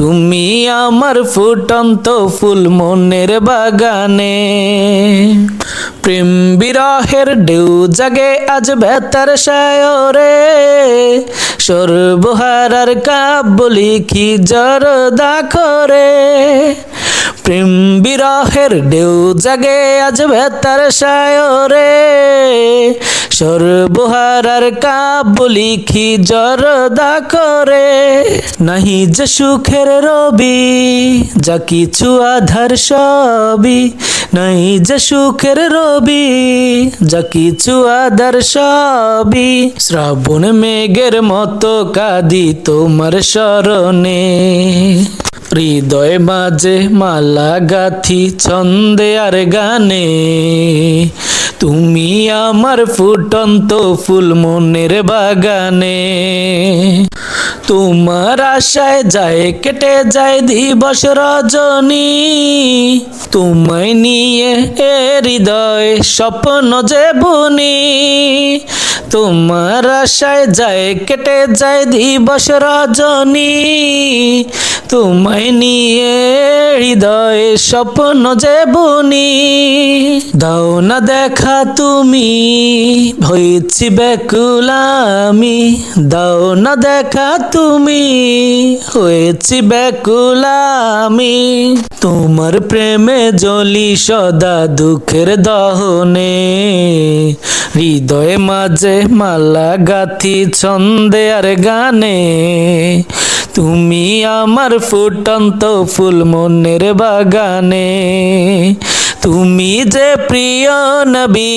তুমি আমার ফুটন্ত ফুল মনের বাগানে। প্রেম বিরহের ঢেউ জাগে আজ বেতার সায়রে। সর্বহারার লিখি জর দাখরে। প্রেম বিরহের ঢেউ জাগে আজ বেতার সায়রে। সর্বহারার কাব্য লিখি জর দাখরে নাহি যে সুখের রবি, যা কিছু আধার সবই। নাই যে সুখের রবি, যা কিছু আধার সবই। শ্রাবণ মেঘের মতো কাঁদি তোমার স্মরণে হৃদয় মাঝে মালা গাথি, ছন্দে আর গানে। তুমি আমার ফুটন্ত ফুল মনের বাগানে। তোমার আশায় যায়, কেটে যায় দিবস রজনী। তোমায় নিয়ে হৃদয় স্বপ্ন যে বুনি। তোমার আশায় যায়, কেটে যায় দিবস রজনী। তোমায় নিয়ে হৃদয়ে স্বপ্ন যে বুনি। দাও না দেখা তুমি হয়েছি বেকুলামি। দাও না দেখা তুমি। হয়েছি বেকুলামি। তোমার প্রেমে জলি সদা দুঃখের দহনে। হৃদয় মাঝে মালা গাথি ছন্দে আর গানে। তুমি আমার ফুটন্ত ফুল মনের বাগানে। তুমি যে প্রিয় নবী।